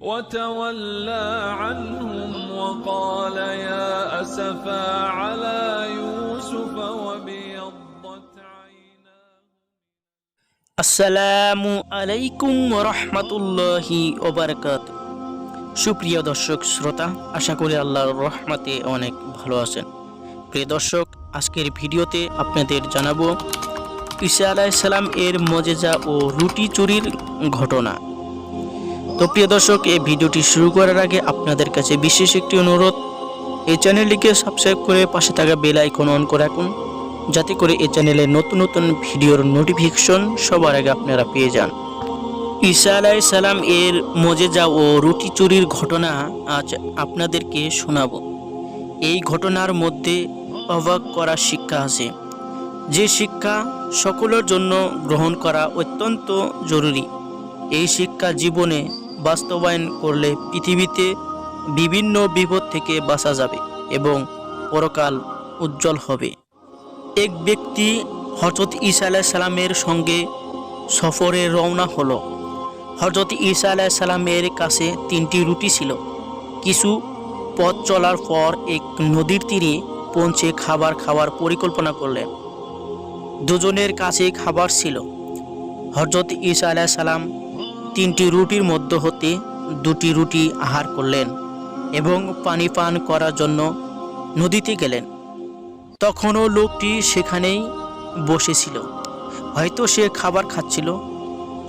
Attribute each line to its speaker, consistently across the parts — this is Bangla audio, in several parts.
Speaker 1: وتولى عنهم وقال يا أسفا على يوسف وابيضت عيناه
Speaker 2: আসসালামু আলাইকুম রহমতুল্লাহি ওবরকাত সুপ্রিয় দর্শক শ্রোতা আশা করি আল্লাহর রহমতে অনেক ভালো আছেন প্রিয় দর্শক আজকের ভিডিওতে আপনাদের জানাবো ঈসা আলাইসাল্লাম এর মজেজা ও রুটি চুরির ঘটনা তো প্রিয় দর্শক, এই ভিডিওটি শুরু করার আগে আপনাদের কাছে বিশেষ একটি অনুরোধ। এই চ্যানেলটিকে সাবস্ক্রাইব করে পাশে থাকা বেল আইকন অন করে রাখুন, যাতে করে এই চ্যানেলে নতুন নতুন ভিডিওর নোটিফিকেশন সবার আগে আপনারা পেয়ে যান। ঈসা আলাই সালাম এর মজেজা ও রুটি চুরির ঘটনা আজ আপনাদেরকে শোনাবো। এই ঘটনার মধ্যে অবাক করা শিক্ষা আছে। যে শিক্ষা সকলের জন্য গ্রহণ করা অত্যন্ত জরুরি। এই শিক্ষা জীবনে বাস্তবায়ন করলে পৃথিবীতে বিভিন্ন বিপদ থেকে বাঁচা যাবে এবং পরকাল উজ্জ্বল হবে। এক ব্যক্তি হজরত ঈসা আলাহ সালামের সঙ্গে সফরে রওনা হলো। হজরত ঈসা আলাহ সালামের কাছে তিনটি রুটি ছিল। কিছু পথ চলার পর এক নদীর তীরে পৌঁছে খাবার খাওয়ার পরিকল্পনা করলেন। দুজনের কাছে খাবার ছিল। হজরত ঈসা আলাহ সালাম তিনটি রুটির মধ্য হতে দুটি রুটি আহার করলেন এবং পানি পান করার জন্য নদীতে গেলেন। তখনও লোকটি সেখানেই বসেছিল। হয়তো সে খাবার খাচ্ছিল।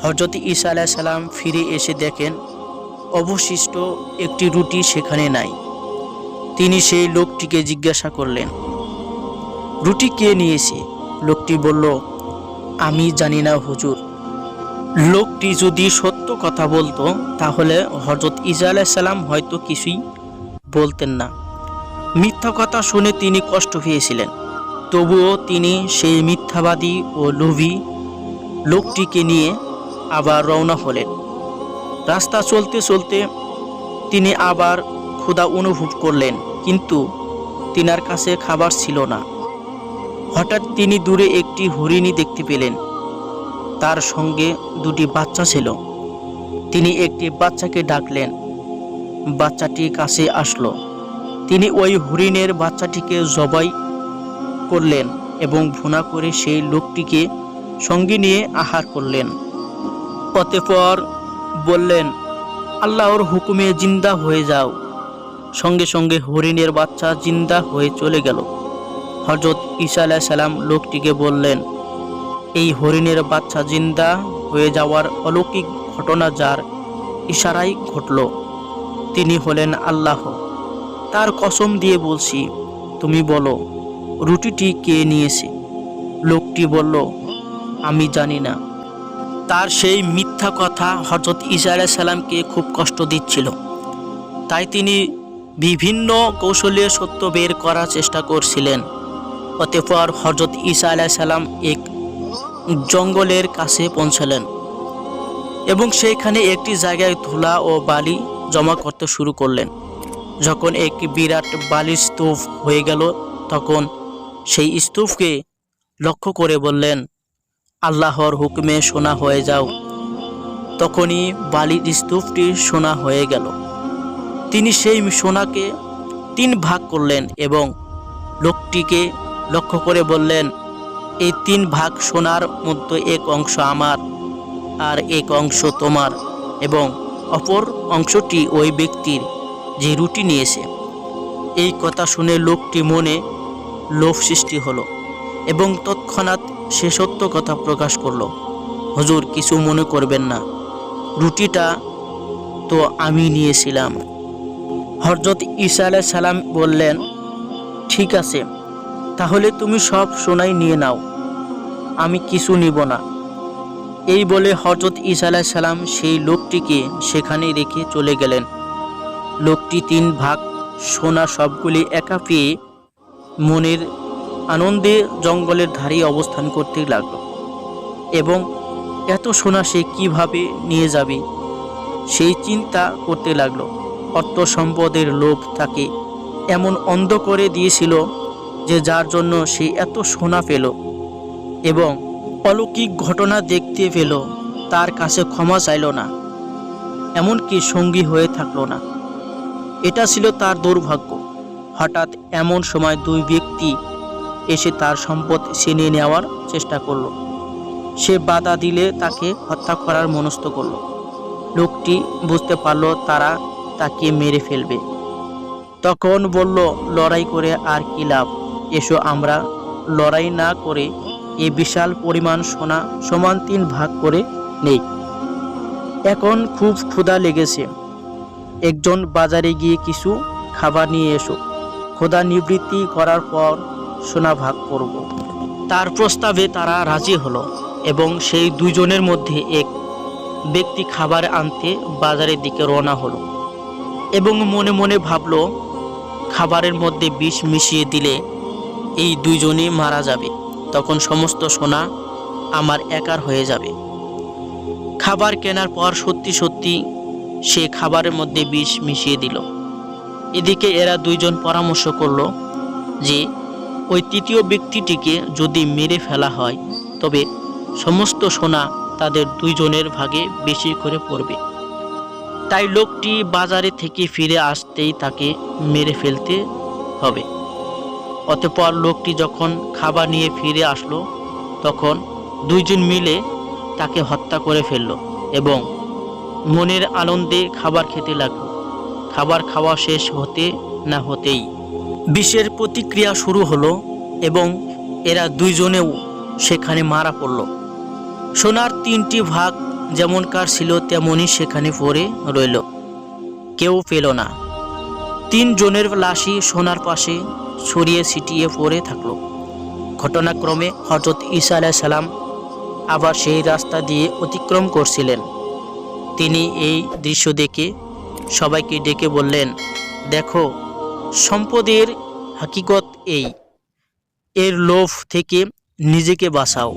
Speaker 2: হজরত ঈসা আলাহ সালাম ফিরে এসে দেখেন, অবশিষ্ট একটি রুটি সেখানে নাই। তিনি সেই লোকটিকে জিজ্ঞাসা করলেন, রুটি কে নিয়েছে? লোকটি বলল, আমি জানি না হুজুর। লোকটি যদি সত্য কথা বলতো, তাহলে হজরত ইসা আলাহ সালাম হয়তো কিছুই বলতেন না। মিথ্যা কথা শুনে তিনি কষ্ট পেয়েছিলেন। তবুও তিনি সেই মিথ্যাবাদী ও লোভী লোকটিকে নিয়ে আবার রওনা হলেন। রাস্তা চলতে চলতে তিনি আবার ক্ষুধা অনুভব করলেন, কিন্তু তিনার কাছে খাবার ছিল না। হঠাৎ তিনি দূরে একটি হরিণী দেখতে পেলেন। তার সঙ্গে দুটি বাচ্চা ছিল। তিনি একটি বাচ্চাকে ডাকলেন। বাচ্চাটি কাছে আসলো। তিনি ওই হরিণের বাচ্চাটিকে জবাই করলেন এবং ভুনা করে সেই লোকটিকে সঙ্গে নিয়ে আহার করলেন। অতঃপর বললেন, আল্লাহর হুকুমে জিন্দা হয়ে যাও। সঙ্গে সঙ্গে হরিণের বাচ্চা জিন্দা হয়ে চলে গেল। হজরত ঈসা আলাহ সালাম লোকটিকে বললেন এই হরিণের বাচ্চা জিন্দা হয়ে যাওয়ার অলৌকিক ঘটনা যার ইশারাই ঘটল। তিনি হলেন আল্লাহ। তার কসম দিয়ে বলছি, তুমি বলো, রুটিটি কে নিয়েছে? লোকটি বলল, আমি জানি না। তার সেই মিথ্যা কথা হজরত ইসা সালামকে খুব কষ্ট দিচ্ছিল। তাই তিনি বিভিন্ন কৌশলে সত্য বের করার চেষ্টা করছিলেন। অতঃপর হজরত ইসা আলাহ সালাম এক জঙ্গলের কাছে পৌঁছালেন এবং সেইখানে একটি জায়গায় ধুলা ও বালি জমা করতে শুরু করলেন। যখন এক বিরাট বালির স্তূপ হয়ে গেল, তখন সেই স্তূপকে লক্ষ্য করে বললেন, আল্লাহর হুকুমে সোনা হয়ে যাও। তখনই বালির স্তূপটি সোনা হয়ে গেল। তিনি সেই সোনাকে তিন ভাগ করলেন এবং লোকটিকে লক্ষ্য করে বললেন এই তিন ভাগ সোনার মধ্যে এক অংশ আমার আর এক অংশ তোমার এবং অপর অংশটি ওই ব্যক্তির যে রুটি নিয়েছে। এই কথা শুনে লোকটি মনে লোভ সৃষ্টি হলো এবং তৎক্ষণাৎ সে সত্য কথা প্রকাশ করল। হজুর, কিছু মনে করবেন না। রুটিটা তো আমি নিয়েছিলাম। হরজত ঈসা আলাহ সালাম বললেন, ঠিক আছে তাহলে তুমি সব সোনাই নিয়ে নাও। আমি কিছু নিব না। এই বলে হজরত ঈসা সালাম সেই লোকটিকে সেখানে রেখে চলে গেলেন। লোকটি তিন ভাগ সোনা সবগুলি একা পেয়ে মনের আনন্দে জঙ্গলের ধারে অবস্থান করতে লাগল। এবং এত সোনা সে কীভাবে নিয়ে যাবে? সেই চিন্তা করতে লাগল। অর্থ সম্পদের লোভ তাকে এমন অন্ধ করে দিয়েছিল যে যার জন্য সে এত সোনা পেল এবং অলৌকিক ঘটনা দেখতে পেল, তার কাছে ক্ষমা চাইল না। এমনকি সঙ্গী হয়ে থাকল না। এটা ছিল তার দুর্ভাগ্য। হঠাৎ এমন সময় দুই ব্যক্তি এসে তার সম্পদ ছিনিয়ে নেওয়ার চেষ্টা করল। সে বাধা দিলে তাকে হত্যা করার মনস্থ করল। লোকটি বুঝতে পারল তারা তাকে মেরে ফেলবে। তখন বলল, লড়াই করে আর কি লাভ? এসো আমরা লড়াই না করে এই বিশাল পরিমাণ সোনা সমান তিন ভাগ করে নেই। এখন খুব ক্ষুধা লেগেছে। একজন বাজারে গিয়ে কিছু খাবার নিয়ে এসো। ক্ষুধা নিবৃত্তি করার পর সোনা ভাগ করব। তার প্রস্তাবে তারা রাজি হলো এবং সেই দুজনের মধ্যে এক ব্যক্তি খাবার আনতে বাজারের দিকে রওনা হলো এবং মনে মনে ভাবলো, খাবারের মধ্যে বিষ মিশিয়ে দিলে এই দুইজনই মারা যাবে। তখন সমস্ত সোনা আমার একার হয়ে যাবে। খাবার কেনার পর সত্যি সত্যি সে খাবারের মধ্যে বিষ মিশিয়ে দিল। এদিকে এরা দুইজন পরামর্শ করল যে, ওই তৃতীয় ব্যক্তিটিকে যদি মেরে ফেলা হয়, তবে সমস্ত সোনা তাদের দুইজনের ভাগে বেশি করে পড়বে। তাই লোকটি বাজারে থেকে ফিরে আসতেই তাকে মেরে ফেলতে হবে। অতঃপর লোকটি যখন খাবার নিয়ে ফিরে আসলো, তখন দুইজন মিলে তাকে হত্যা করে ফেলল এবং মনের আনন্দে খাবার খেতে লাগল। খাবার খাওয়া শেষ হতে না হতেই বিষের প্রতিক্রিয়া শুরু হলো এবং এরা দুইজনেও সেখানে মারা পড়ল। সোনার তিনটি ভাগ যেমনকার ছিল তেমনই সেখানে পড়ে রইল। কেউ পেল না। তিনজনের লাশই সোনার পাশে ছড়িয়ে ছিটিয়ে পড়ে থাকল। ঘটনাক্রমে হজরত ঈসা আলাইহিস সালাম আবার সেই রাস্তা দিয়ে অতিক্রম করছিলেন। তিনি এই দৃশ্য দেখে সবাইকে ডেকে বললেন, দেখো, সম্পদের হাকিকত এই। এর লোভ থেকে নিজেকে বাঁচাও।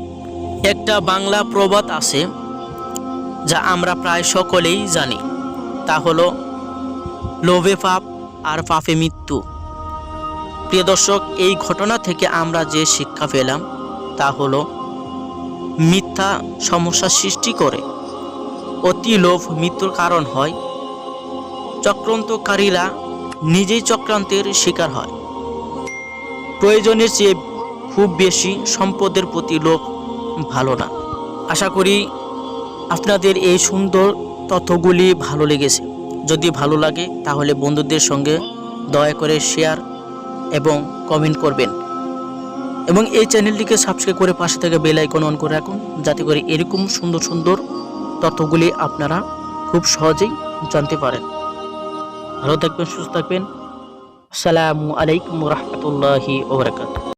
Speaker 2: একটা বাংলা প্রবাদ আছে যা আমরা প্রায় সকলেই জানি। তা হলো, লোভে পাপ আর পাপে মৃত্যু। প্রিয় দর্শক, এই ঘটনা থেকে আমরা যে শিক্ষা পেলাম তা হলো মিথ্যা সমস্যা সৃষ্টি করে। অতি লোভ মৃত্যুর কারণ হয়। চক্রান্তকারীরা নিজেই চক্রান্তের শিকার হয়। প্রয়োজনের চেয়ে খুব বেশি সম্পদের প্রতি লোভ ভালো না। আশা করি আপনাদের এই সুন্দর তথ্যগুলি ভালো লেগেছে। যদি ভালো লাগে, তাহলে বন্ধুদের সঙ্গে দয়া করে শেয়ার এবং কমেন্ট করবেন। এবং এই চ্যানেলটিকে সাবস্ক্রাইব করে পাশে থেকে বেল আইকন অন করে রাখুন, যাতে করে এরকম সুন্দর সুন্দর তথ্যগুলি আপনারা খুব সহজেই জানতে পারেন। ভালো থাকবেন, সুস্থ থাকবেন। আসসালামু আলাইকুম রহমতুল্লাহি ওবরাকাতুহ